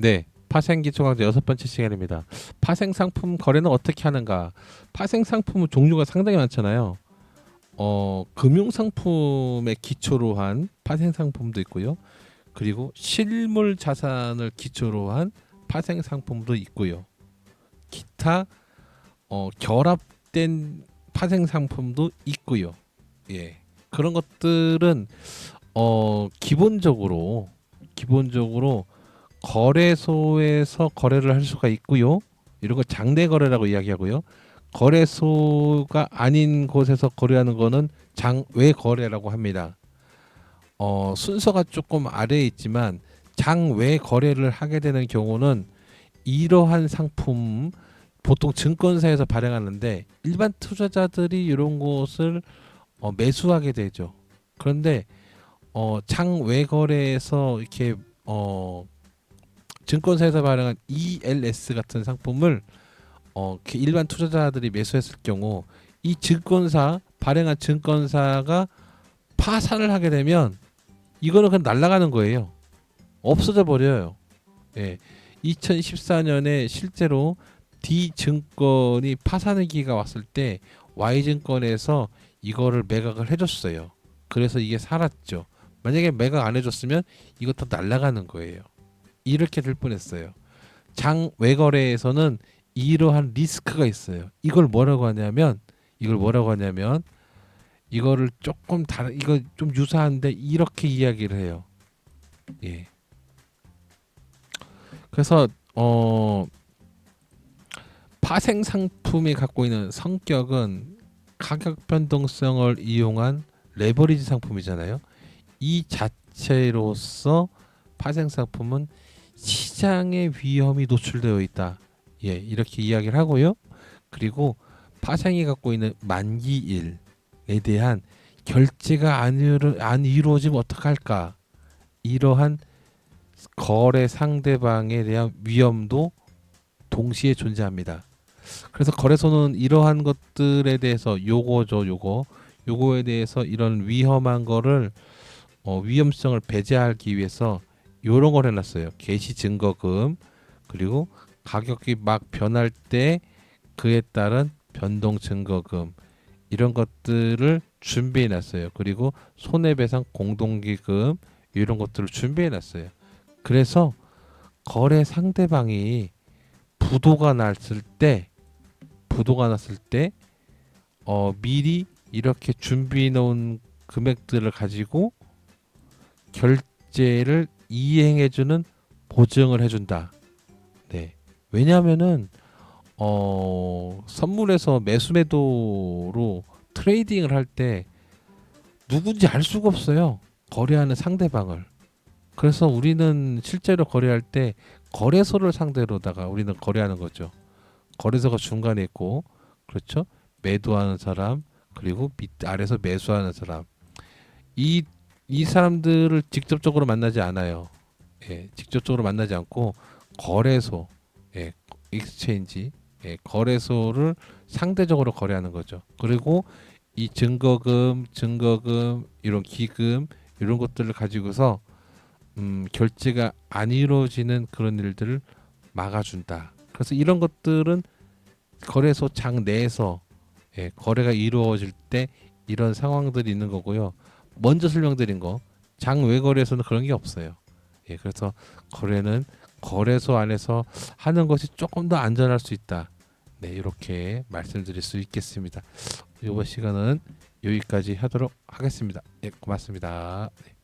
네, 파생 기초강좌 여섯 번째 시간입니다. 파생 상품 거래는 어떻게 하는가? 파생 상품은 종류가 상당히 많잖아요. 어, 금융 상품에 기초로 한 파생 상품도 있고요. 그리고 실물 자산을 기초로 한 파생 상품도 있고요. 기타 어, 결합된 파생 상품도 있고요. 예. 그런 것들은 어, 기본적으로 기본적으로 거래소에서 거래를 할 수가 있고요. 이런 거 장내 거래라고 이야기하고요. 거래소가 아닌 곳에서 거래하는 거는 장외 거래라고 합니다. 어, 순서가 조금 아래에 있지만 장외 거래를 하게 되는 경우는 이러한 상품 보통 증권사에서 발행하는데 일반 투자자들이 이런 것을 어, 매수하게 되죠. 그런데 어, 장외 거래에서 이렇게 어, 증권사에서 발행한 ELS 같은 상품을 어, 일반 투자자들이 매수했을 경우 이 증권사 발행한 증권사가 파산을 하게 되면 이거는 그냥 날아가는 거예요. 없어져 버려요. 예. 2014년에 실제로 D 증권이 파산 위기가 왔을 때 Y 증권에서 이거를 매각을 해줬어요. 그래서 이게 살았죠. 만약에 매각 안 해줬으면 이것도 날아가는 거예요. 이렇게 될 뻔했어요. 장 외거래에서는 이러한 리스크가 있어요. 이걸 뭐라고 하냐면 이걸 뭐라고 하냐면 이거를 조금 다른 이거 좀 유사한데 이렇게 이야기를 해요. 예. 그래서 어 파생 상품이 갖고 있는 성격은 가격 변동성을 이용한 레버리지 상품이잖아요. 이 자체로서 파생 상품은 시장의 위험이 노출되어 있다. 예, 이렇게 이야기를 하고요. 그리고 파생이 갖고 있는 만기일에 대한 결제가 안, 이루, 안 이루어지면 어떡할까? 이러한 거래 상대방에 대한 위험도 동시에 존재합니다. 그래서 거래소는 이러한 것들에 대해서 요거죠, 요거, 요거에 대해서 이런 위험한 거를 어, 위험성을 배제하기 위해서 요런 걸 해놨어요. 개시 증거금 그리고 가격이 막 변할 때 그에 따른 변동 증거금 이런 것들을 준비해 놨어요. 그리고 손해배상 공동기금 이런 것들을 준비해 놨어요. 그래서 거래 상대방이 부도가 났을 때 부도가 났을 때 어, 미리 이렇게 준비해 놓은 금액들을 가지고 결제를 이행해주는 보증을 해준다. 네. 왜냐하면은 어, 선물에서 매수매도로 트레이딩을 할 때 누군지 알 수가 없어요. 거래하는 상대방을. 그래서 우리는 실제로 거래할 때 거래소를 상대로다가 우리는 거래하는 거죠. 거래소가 중간에 있고 그렇죠. 매도하는 사람 그리고 밑 아래서 매수하는 사람 이 이 사람들을 직접적으로 만나지 않아요. 예, 직접적으로 만나지 않고 거래소, 예, 익스체인지, 예, 거래소를 상대적으로 거래하는 거죠. 그리고 이 증거금, 증거금 이런 기금 이런 것들을 가지고서 음, 결제가 안 이루어지는 그런 일들을 막아준다. 그래서 이런 것들은 거래소 장 내에서 예, 거래가 이루어질 때 이런 상황들이 있는 거고요. 먼저 설명드린 거 장외 거래소는 그런 게 없어요. 예, 그래서 거래는 거래소 안에서 하는 것이 조금 더 안전할 수 있다. 네, 이렇게 말씀드릴 수 있겠습니다. 이번 시간은 여기까지 하도록 하겠습니다. 예, 고맙습니다. 네.